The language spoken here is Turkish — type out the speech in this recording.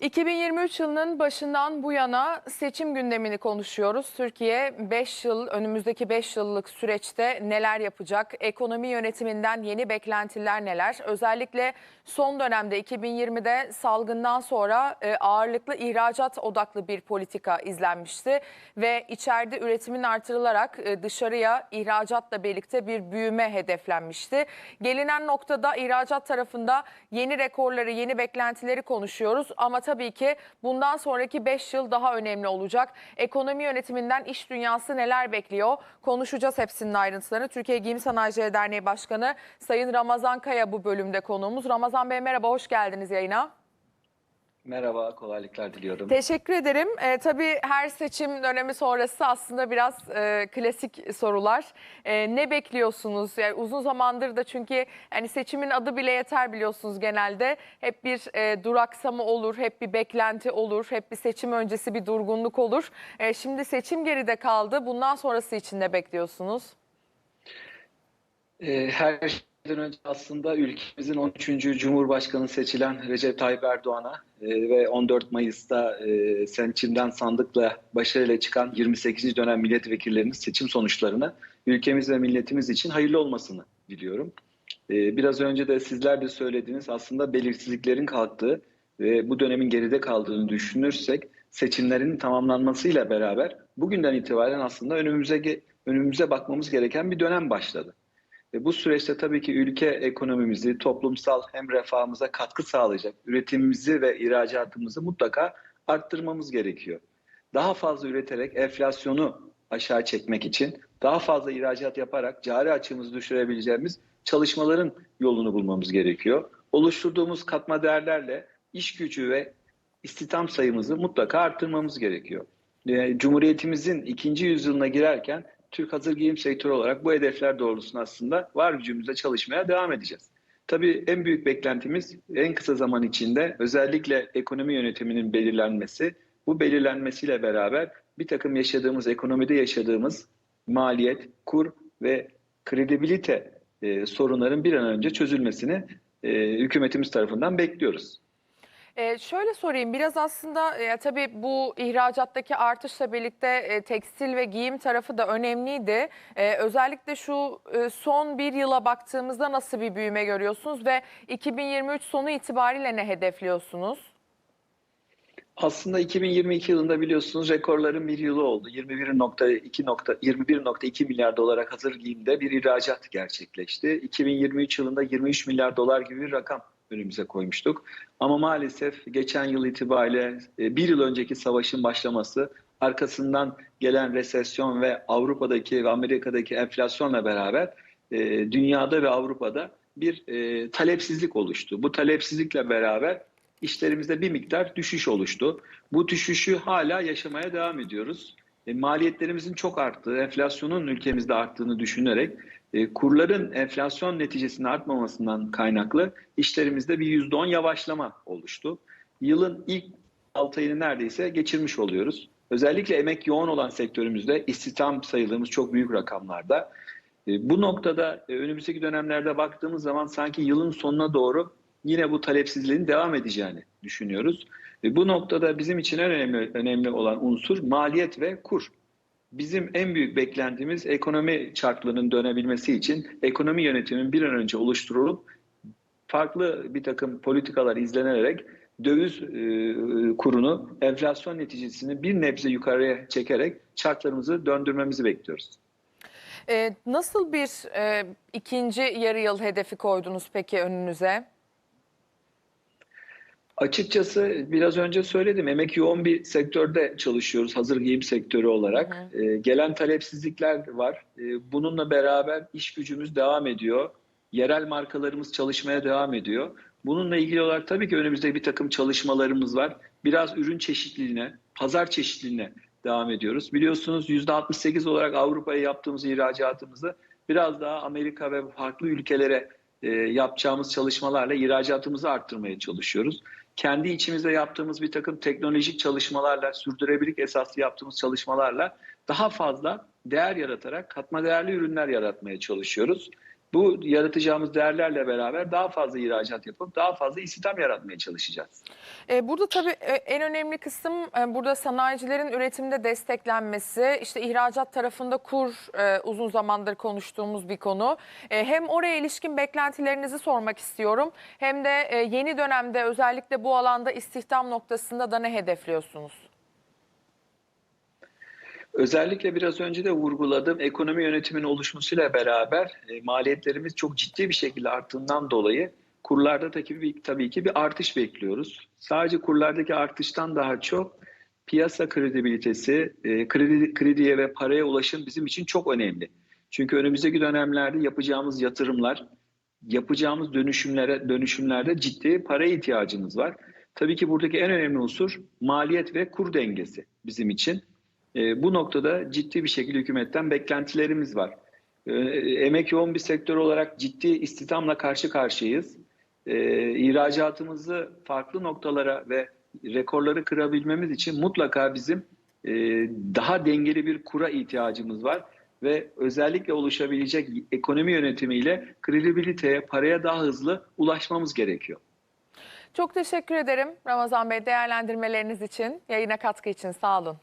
2023 yılının başından bu yana seçim gündemini konuşuyoruz. Türkiye 5 yıl, önümüzdeki 5 yıllık süreçte neler yapacak? Ekonomi yönetiminden yeni beklentiler neler? Özellikle son dönemde 2020'de salgından sonra e, ağırlıklı ihracat odaklı bir politika izlenmişti. Ve içeride üretimin artırılarak e, dışarıya ihracatla birlikte bir büyüme hedeflenmişti. Gelinen noktada ihracat tarafında yeni rekorları, yeni beklentileri konuşuyoruz. Ama tabii ki bundan sonraki 5 yıl daha önemli olacak. Ekonomi yönetiminden iş dünyası neler bekliyor? Konuşacağız hepsinin ayrıntılarını. Türkiye Giyim Sanayicileri Derneği Başkanı Sayın Ramazan Kaya bu bölümde konuğumuz. Ramazan Bey merhaba, hoş geldiniz yayına. Merhaba, kolaylıklar diliyorum. Teşekkür ederim. Ee, tabii her seçim dönemi sonrası aslında biraz e, klasik sorular. E, ne bekliyorsunuz? Yani uzun zamandır da çünkü hani seçimin adı bile yeter biliyorsunuz genelde. Hep bir e, duraksama olur, hep bir beklenti olur, hep bir seçim öncesi bir durgunluk olur. E, şimdi seçim geride kaldı. Bundan sonrası için ne bekliyorsunuz? Ee, her önce aslında ülkemizin 13. Cumhurbaşkanı seçilen Recep Tayyip Erdoğan'a e, ve 14 Mayıs'ta e, seçimden sandıkla başarıyla çıkan 28. dönem milletvekillerinin seçim sonuçlarını ülkemiz ve milletimiz için hayırlı olmasını diliyorum. Ee, biraz önce de sizler de söylediğiniz aslında belirsizliklerin kalktığı ve bu dönemin geride kaldığını düşünürsek seçimlerin tamamlanmasıyla beraber bugünden itibaren aslında önümüze önümüze bakmamız gereken bir dönem başladı. Bu süreçte tabii ki ülke ekonomimizi, toplumsal hem refahımıza katkı sağlayacak üretimimizi ve ihracatımızı mutlaka arttırmamız gerekiyor. Daha fazla üreterek enflasyonu aşağı çekmek için daha fazla ihracat yaparak cari açığımızı düşürebileceğimiz çalışmaların yolunu bulmamız gerekiyor. Oluşturduğumuz katma değerlerle iş gücü ve istihdam sayımızı mutlaka arttırmamız gerekiyor. Ee, Cumhuriyetimizin ikinci yüzyılına girerken Türk hazır giyim sektörü olarak bu hedefler doğrultusunda aslında var gücümüzle çalışmaya devam edeceğiz. Tabii en büyük beklentimiz en kısa zaman içinde özellikle ekonomi yönetiminin belirlenmesi. Bu belirlenmesiyle beraber bir takım yaşadığımız, ekonomide yaşadığımız maliyet, kur ve kredibilite e, sorunların bir an önce çözülmesini e, hükümetimiz tarafından bekliyoruz. Ee, şöyle sorayım biraz aslında e, tabii bu ihracattaki artışla birlikte e, tekstil ve giyim tarafı da önemliydi. E, özellikle şu e, son bir yıla baktığımızda nasıl bir büyüme görüyorsunuz ve 2023 sonu itibariyle ne hedefliyorsunuz? Aslında 2022 yılında biliyorsunuz rekorların bir yılı oldu. 21.2 21.2 milyar dolara hazır giyimde bir ihracat gerçekleşti. 2023 yılında 23 milyar dolar gibi bir rakam önümüze koymuştuk. Ama maalesef geçen yıl itibariyle e, bir yıl önceki savaşın başlaması, arkasından gelen resesyon ve Avrupa'daki ve Amerika'daki enflasyonla beraber e, dünyada ve Avrupa'da bir e, talepsizlik oluştu. Bu talepsizlikle beraber işlerimizde bir miktar düşüş oluştu. Bu düşüşü hala yaşamaya devam ediyoruz. Maliyetlerimizin çok arttığı, enflasyonun ülkemizde arttığını düşünerek e, kurların enflasyon neticesinde artmamasından kaynaklı işlerimizde bir %10 yavaşlama oluştu. Yılın ilk 6 ayını neredeyse geçirmiş oluyoruz. Özellikle emek yoğun olan sektörümüzde istihdam sayılarımız çok büyük rakamlarda. E, bu noktada e, önümüzdeki dönemlerde baktığımız zaman sanki yılın sonuna doğru yine bu talepsizliğin devam edeceğini düşünüyoruz. Ve bu noktada bizim için en önemli, önemli olan unsur maliyet ve kur. Bizim en büyük beklentimiz ekonomi çarklarının dönebilmesi için ekonomi yönetiminin bir an önce oluşturulup farklı bir takım politikalar izlenerek döviz e, kurunu enflasyon neticesini bir nebze yukarıya çekerek çarklarımızı döndürmemizi bekliyoruz. Ee, nasıl bir e, ikinci yarı yıl hedefi koydunuz peki önünüze? Açıkçası biraz önce söyledim emek yoğun bir sektörde çalışıyoruz hazır giyim sektörü olarak. Hı hı. Ee, gelen talepsizlikler var. Ee, bununla beraber iş gücümüz devam ediyor. Yerel markalarımız çalışmaya devam ediyor. Bununla ilgili olarak tabii ki önümüzde bir takım çalışmalarımız var. Biraz ürün çeşitliliğine, pazar çeşitliliğine devam ediyoruz. Biliyorsunuz %68 olarak Avrupa'ya yaptığımız ihracatımızı biraz daha Amerika ve farklı ülkelere e, yapacağımız çalışmalarla ihracatımızı arttırmaya çalışıyoruz kendi içimizde yaptığımız bir takım teknolojik çalışmalarla, sürdürülebilirlik esaslı yaptığımız çalışmalarla daha fazla değer yaratarak katma değerli ürünler yaratmaya çalışıyoruz. Bu yaratacağımız değerlerle beraber daha fazla ihracat yapıp daha fazla istihdam yaratmaya çalışacağız. E, Burada tabii e, en önemli kısım e, burada sanayicilerin üretimde desteklenmesi, işte ihracat tarafında kur uzun zamandır konuştuğumuz bir konu. Hem oraya ilişkin beklentilerinizi sormak istiyorum hem de yeni dönemde özellikle bu alanda istihdam noktasında da ne hedefliyorsunuz? Özellikle biraz önce de vurguladım. Ekonomi yönetiminin oluşmasıyla beraber e, maliyetlerimiz çok ciddi bir şekilde arttığından dolayı kurlarda tabii, bir- tabii ki bir artış bekliyoruz. Sadece kurlardaki artıştan daha çok piyasa kredibilitesi, e, kredi, krediye ve paraya ulaşım bizim için çok önemli. Çünkü önümüzdeki dönemlerde yapacağımız yatırımlar, yapacağımız dönüşümlere dönüşümlerde ciddi paraya ihtiyacımız var. Tabii ki buradaki en önemli unsur maliyet ve kur dengesi bizim için. E, bu noktada ciddi bir şekilde hükümetten beklentilerimiz var. E, emek yoğun bir sektör olarak ciddi istihdamla karşı karşıyayız. E, ihracatımızı farklı noktalara ve rekorları kırabilmemiz için mutlaka bizim e, daha dengeli bir kura ihtiyacımız var ve özellikle oluşabilecek ekonomi yönetimiyle kredibiliteye, paraya daha hızlı ulaşmamız gerekiyor. Çok teşekkür ederim Ramazan Bey değerlendirmeleriniz için, yayına katkı için sağ olun.